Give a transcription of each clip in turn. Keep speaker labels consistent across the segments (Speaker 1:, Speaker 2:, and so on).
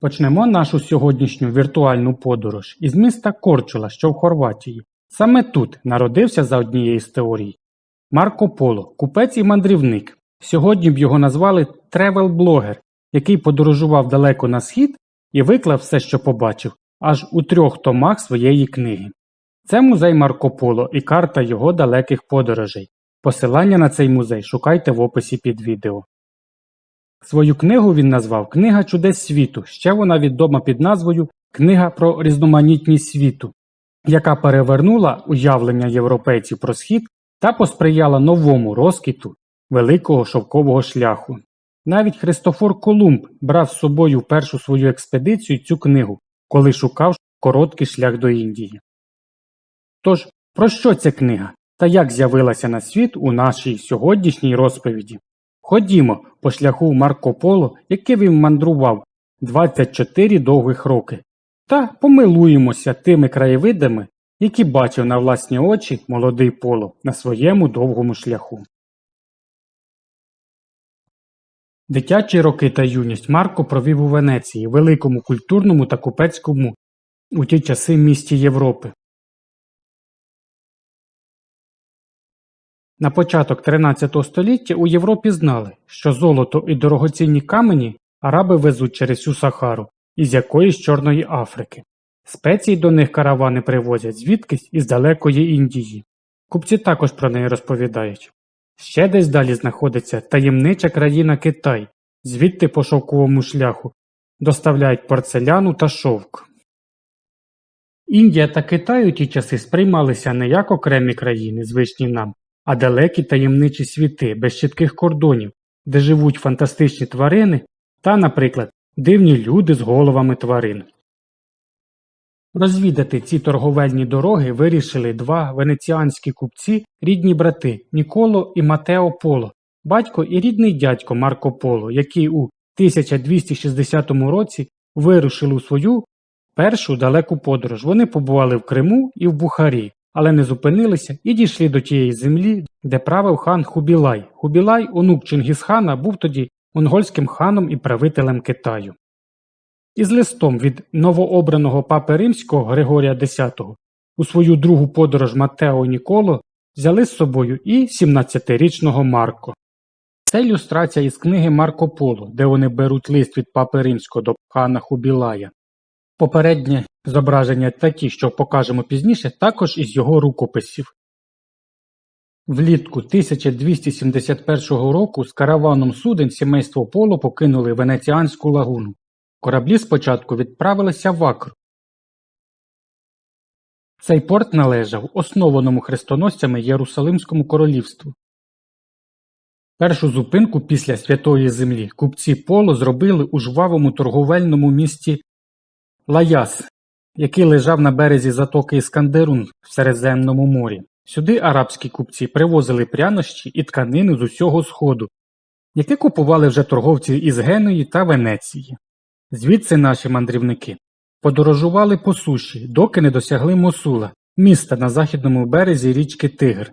Speaker 1: Почнемо нашу сьогоднішню віртуальну подорож із міста Корчула, що в Хорватії. Саме тут народився за однією з теорій Марко Поло, купець і мандрівник. Сьогодні б його назвали тревел-блогер, який подорожував далеко на схід і виклав все, що побачив, аж у трьох томах своєї книги. Це музей Марко Поло і карта його далеких подорожей. Посилання на цей музей шукайте в описі під відео. Свою книгу він назвав Книга чудес світу. Ще вона відома під назвою Книга про різноманітність світу, яка перевернула уявлення європейців про схід та посприяла новому розквіту великого шовкового шляху. Навіть Христофор Колумб брав з собою першу свою експедицію цю книгу, коли шукав короткий шлях до Індії. Тож, про що ця книга та як з'явилася на світ у нашій сьогоднішній розповіді? Ходімо по шляху Марко Поло, який він мандрував 24 довгих роки, та помилуємося тими краєвидами, які бачив на власні очі молодий Поло на своєму довгому шляху. Дитячі роки та юність Марко провів у Венеції, великому культурному та купецькому у ті часи місті Європи. На початок 13 століття у Європі знали, що золото і дорогоцінні камені араби везуть через всю Сахару із якоїсь Чорної Африки. Спеції до них каравани привозять звідкись із далекої Індії. Купці також про неї розповідають. Ще десь далі знаходиться таємнича країна Китай, звідти по шовковому шляху доставляють порцеляну та шовк. Індія та Китай у ті часи сприймалися не як окремі країни, звичні нам, а далекі таємничі світи без чітких кордонів, де живуть фантастичні тварини та, наприклад, дивні люди з головами тварин. Розвідати ці торговельні дороги вирішили два венеціанські купці, рідні брати Ніколо і Матео Поло, батько і рідний дядько Марко Поло, які у 1260 році вирушили у свою першу далеку подорож. Вони побували в Криму і в Бухарі, але не зупинилися і дійшли до тієї землі, де правив хан Хубілай. Хубілай, онук Чингісхана, був тоді монгольським ханом і правителем Китаю. Із листом від новообраного папи римського Григорія X у свою другу подорож Матео Ніколо взяли з собою і 17-річного Марко. Це ілюстрація із книги Марко Поло, де вони беруть лист від папи римського до хана Хубілая. Попереднє зображення та ті, що покажемо пізніше, також із його рукописів. Влітку 1271 року з караваном суден сімейство Поло покинули Венеціанську лагуну. Кораблі спочатку відправилися в Акру. Цей порт належав основаному хрестоносцями Єрусалимському королівству. Першу зупинку після Святої Землі купці Поло зробили у жвавому торговельному місті Лаяс, який лежав на березі затоки Іскандерун в Середземному морі. Сюди арабські купці привозили прянощі і тканини з усього Сходу, які купували вже торговці із Геної та Венеції. Звідси наші мандрівники подорожували по суші, доки не досягли Мосула, міста на західному березі річки Тигр.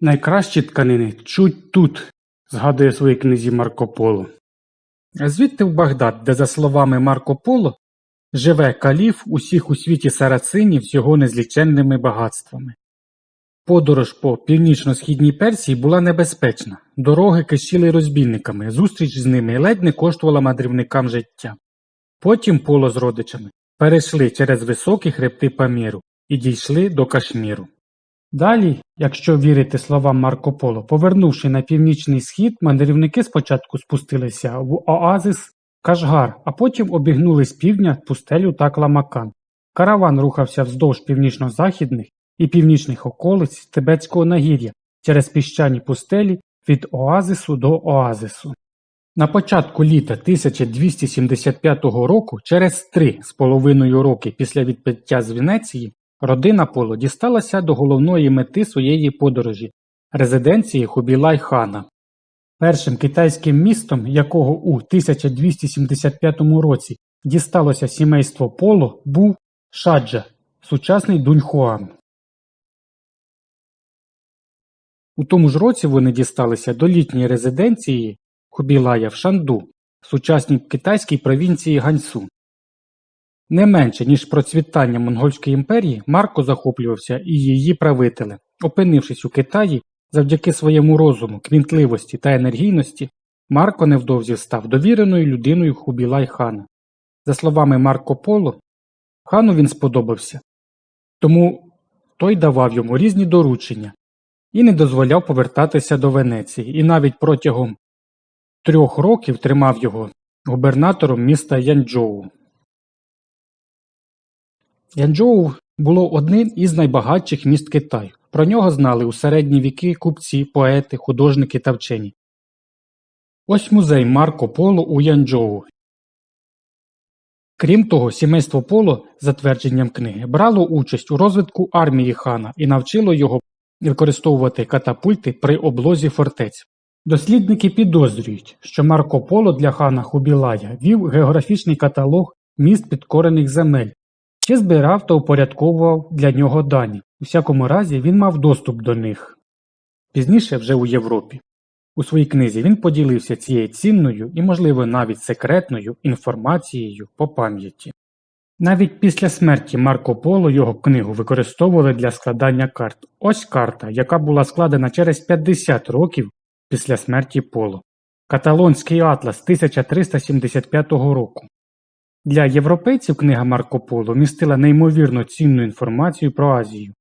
Speaker 1: Найкращі тканини чуть тут, згадує в своїй книзі Марко Поло. Звідти в Багдад, де, за словами Марко Поло, живе каліф усіх у світі сарацинів з його незліченними багатствами. Подорож по північно-східній Персії була небезпечна, дороги кишіли розбійниками, зустріч з ними ледь не коштувала мандрівникам життя. Потім поло з родичами перейшли через високі хребти Паміру і дійшли до Кашміру. Далі, якщо вірити словам Марко Поло, повернувши на північний схід, мандрівники спочатку спустилися в оазис Кашгар, а потім обігнули з півдня пустелю Такламакан. Караван рухався вздовж північно-західних і північних околиць Тибетського нагір'я через піщані пустелі від оазису до оазису. На початку літа 1275 року, через три з половиною роки після відплиття з Венеції, родина Поло дісталася до головної мети своєї подорожі резиденції Хубілай хана. Першим китайським містом, якого у 1275 році дісталося сімейство Поло, був Шаджа, сучасний Дуньхуан. У тому ж році вони дісталися до літньої резиденції Хубілая в Шанду, сучасній китайській провінції Ганьсу. Не менше, ніж процвітання Монгольської імперії, Марко захоплювався і її правителем. Опинившись у Китаї, завдяки своєму розуму, кмітливості та енергійності, Марко невдовзі став довіреною людиною Хубілай хана. За словами Марко Поло, хану він сподобався, тому той давав йому різні доручення і не дозволяв повертатися до Венеції, і навіть протягом трьох років тримав його губернатором міста Янчжоу. Янчжоу було одним із найбагатших міст Китаю. Про нього знали у середні віки купці, поети, художники та вчені. Ось музей Марко Поло у Янчжоу. Крім того, сімейство Поло, за твердженням книги, брало участь у розвитку армії хана і навчило його використовувати катапульти при облозі фортець. Дослідники підозрюють, що Марко Поло для хана Хубілая вів географічний каталог міст підкорених земель, чи збирав та упорядковував для нього дані. У всякому разі, він мав доступ до них. Пізніше, вже у Європі. У своїй книзі він поділився цією цінною і, можливо, навіть секретною інформацією по пам'яті. Навіть після смерті Марко Поло його книгу використовували для складання карт. Ось карта, яка була складена через 50 років після смерті Поло. Каталонський атлас 1375 року. Для європейців книга Марко Поло містила неймовірно цінну інформацію про Азію.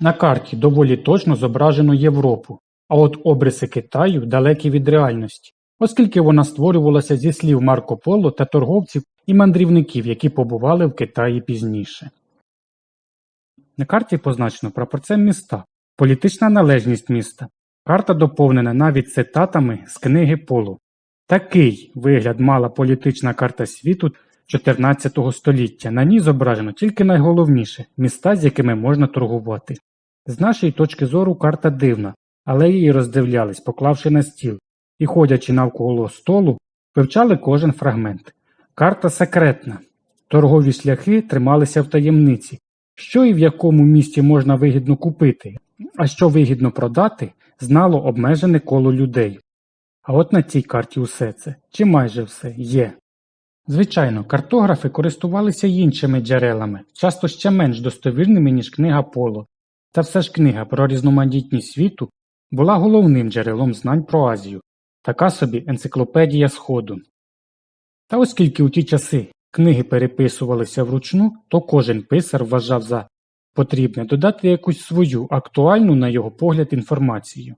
Speaker 1: На карті доволі точно зображено Європу, а от обриси Китаю далекі від реальності, оскільки вона створювалася зі слів Марко Поло та торговців і мандрівників, які побували в Китаї пізніше. На карті позначено прапорцем міста, політична належність міста. Карта доповнена навіть цитатами з книги Поло. Такий вигляд мала політична карта світу 14 століття. На ній зображено тільки найголовніше міста, з якими можна торгувати. З нашої точки зору карта дивна, але її роздивлялись, поклавши на стіл, і, ходячи навколо столу, вивчали кожен фрагмент. Карта секретна. Торгові шляхи трималися в таємниці. Що і в якому місті можна вигідно купити, а що вигідно продати, знало обмежене коло людей. А от на цій карті усе це, чи майже все, є. Звичайно, картографи користувалися іншими джерелами, часто ще менш достовірними, ніж книга Поло, та все ж книга про різноманітність світу була головним джерелом знань про Азію, така собі енциклопедія Сходу. Та оскільки у ті часи книги переписувалися вручну, то кожен писар вважав за потрібне додати якусь свою актуальну, на його погляд, інформацію.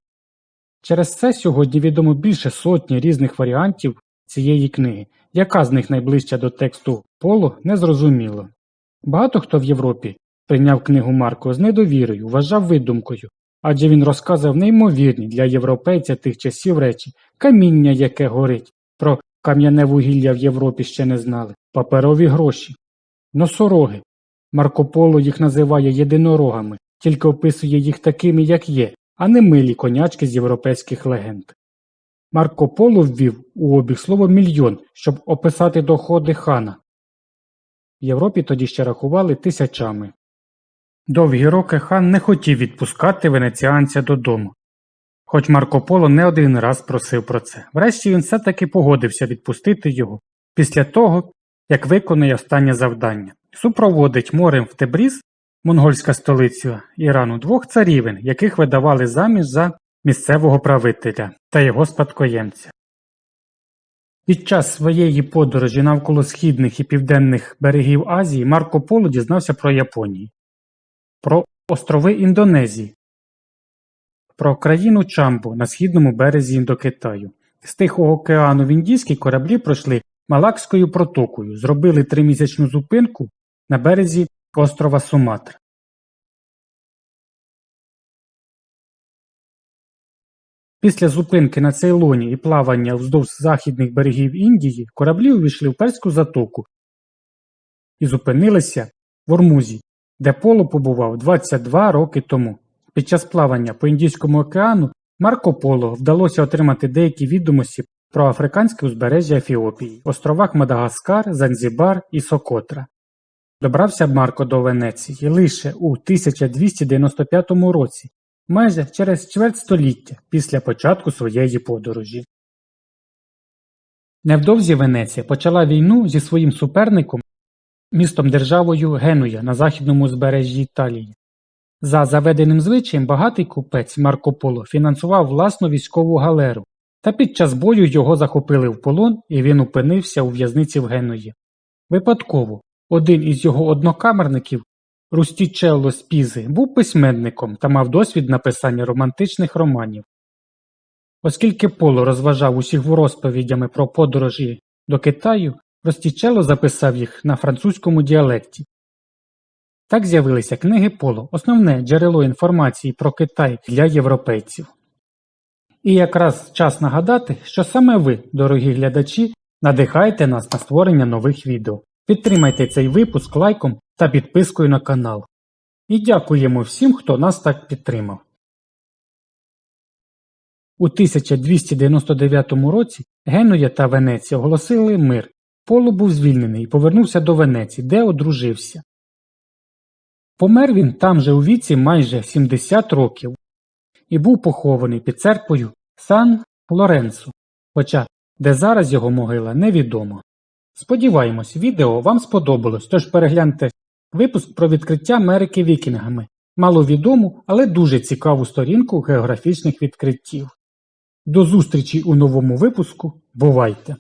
Speaker 1: Через це сьогодні відомо більше сотні різних варіантів цієї книги, яка з них найближча до тексту Поло, незрозуміло. Багато хто в Європі прийняв книгу Марко з недовірою, вважав видумкою, адже він розказав неймовірні для європейця тих часів речі каміння, яке горить, про кам'яне вугілля в Європі ще не знали, паперові гроші, носороги. Марко Поло їх називає єдинорогами, тільки описує їх такими, як є, а не милі конячки з європейських легенд. Марко Поло ввів у обіг слово мільйон, щоб описати доходи хана. В Європі тоді ще рахували тисячами. Довгі роки хан не хотів відпускати венеціанця додому, хоч Марко Поло не один раз просив про це. Врешті він все-таки погодився відпустити його після того, як виконує останнє завдання. Супроводить морем в Тебріз, монгольська столиця Ірану, двох царівен, яких видавали заміж за місцевого правителя та його спадкоємця. Під час своєї подорожі навколо східних і південних берегів Азії Марко Поло дізнався про Японію, про острови Індонезії, про країну Чамбу на східному березі Індокитаю. З Тихого океану в Індійській кораблі пройшли Малакською протокою, зробили тримісячну зупинку на березі острова Суматра. Після зупинки на Цейлоні і плавання вздовж західних берегів Індії кораблі увійшли в Перську затоку і зупинилися в Ормузі, де Поло побував 22 роки тому. Під час плавання по Індійському океану Марко Поло вдалося отримати деякі відомості про африканське узбережжя Ефіопії, островах Мадагаскар, Занзібар і Сокотра. Добрався Марко до Венеції лише у 1295 році, майже через чверть століття після початку своєї подорожі. Невдовзі Венеція почала війну зі своїм суперником містом-державою Генуя на західному узбережжі Італії. За заведеним звичаєм багатий купець Марко Поло фінансував власну військову галеру, та під час бою його захопили в полон і він опинився у в'язниці в Генуї. Випадково один із його однокамерників, Рустічелло Спізи, був письменником та мав досвід написання романтичних романів. Оскільки Поло розважав усіх розповідями про подорожі до Китаю, Ростічелло записав їх на французькому діалекті. Так з'явилися книги Поло, основне джерело інформації про Китай для європейців. І якраз час нагадати, що саме ви, дорогі глядачі, надихаєте нас на створення нових відео. Підтримайте цей випуск лайком та підпискою на канал. І дякуємо всім, хто нас так підтримав. У 1299 році Генуя та Венеція оголосили мир. Поло був звільнений і повернувся до Венеції, де одружився. Помер він там же у віці майже 70 років і був похований під церквою Сан Лоренцо, хоча де зараз його могила невідомо. Сподіваємось, відео вам сподобалось, тож перегляньте випуск про відкриття Америки вікінгами, маловідому, але дуже цікаву сторінку географічних відкриттів. До зустрічі у новому випуску. Бувайте!